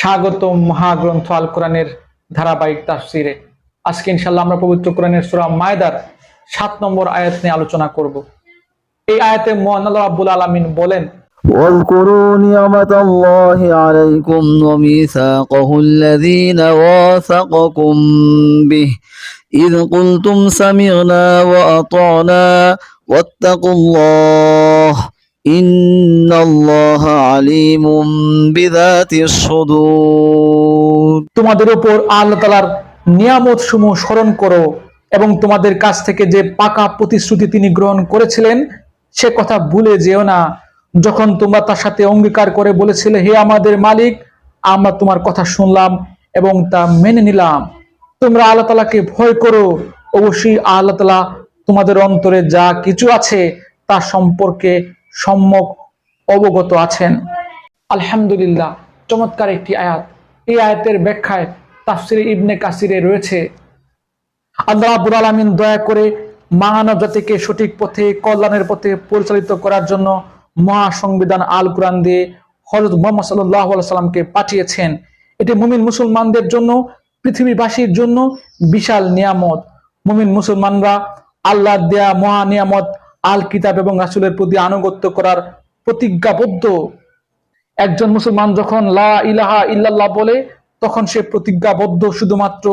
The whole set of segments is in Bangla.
স্বাগত মহাগ্রন্থ আল কোরআনের ধারাবাহিক তাফসিরে আজকে ইনশাল্লাহ আমরা পবিত্র কোরআনের সূরা মায়দার সাত নম্বর আয়াত নিয়ে আলোচনা করব এই আয়াতে মহান আল্লাহ রাব্বুল আলামিন বলেন واذكروا نعمة الله عليكم وميثاقه الذين واثقكم به إذ قلتم سمعنا وأطعنا واتقوا الله তোমাদের উপর আল্লাহ তালার নিয়ামত সমূহ স্মরণ করো এবং তোমাদের কাছ থেকে যে পাকা প্রতিশ্রুতি তিনি গ্রহণ করেছিলেন, সে কথা ভুলে যেও না। যখন তোমরা তার সাথে অঙ্গীকার করে বলেছিলে, হে আমাদের মালিক, আমরা তোমার কথা শুনলাম এবং তা মেনে নিলাম। তোমরা আল্লাহ তালাকে ভয় করো। অবশ্যই আল্লাহ তালা তোমাদের অন্তরে যা কিছু আছে তা সম্পর্কে সম্যক অবগত আছেন। আলহামদুলিল্লাহ, চমৎকার একটি আয়াত। এই আয়াতের ব্যাখ্যায় তাফসিরে ইবনে কাসিরে রয়েছে, আল্লাহ রাব্বুল আলামিন দয়া করে মানব জাতিকে সঠিক পথে, কল্যাণের পথে পরিচালিত করার জন্য মহা সংবিধান আল কোরআন দিয়ে হজরত মোহাম্মদ সাল্লাহ সাল্লামকে পাঠিয়েছেন। এটি মুমিন মুসলমানদের জন্য, পৃথিবীবাসীর জন্য বিশাল নিয়ামত। মুমিন মুসলমানরা আল্লাহ দেয়া মহা নিয়ামত আল কিতাব এবং রাসুলের প্রতি আনুগত্য করার প্রতিজ্ঞাবদ্ধ একজন মুসলমান যখন লা ইলাহা ইল্লাল্লাহ বলে, তখন সে প্রতিজ্ঞাবদ্ধ শুধুমাত্র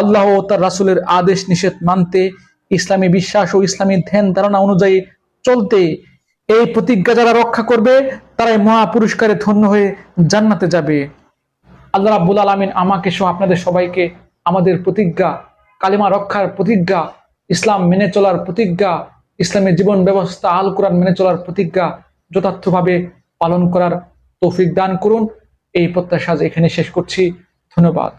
আল্লাহ ও তার রাসূলের আদেশ নিষেধ মানতে, ইসলামী বিশ্বাস ও ইসলামী ধ্যান ধারণা অনুযায়ী চলতে। এই প্রতিজ্ঞা যারা রক্ষা করবে, তারাই মহা পুরস্কারে ধন্য হয়ে জান্নাতে যাবে। আল্লাহ রাব্বুল আলামিন আমাকে সহ আপনাদের সবাইকে আমাদের প্রতিজ্ঞা, কালিমা রক্ষার প্রতিজ্ঞা, ইসলাম মেনে চলার প্রতিজ্ঞা ইসলামের জীবন ব্যবস্থা আল কোরআন মেনে চলার প্রতিজ্ঞা যথার্থভাবে পালন করার তৌফিক দান করুন। এই প্রত্যাশা এখানে শেষ করছি। ধন্যবাদ।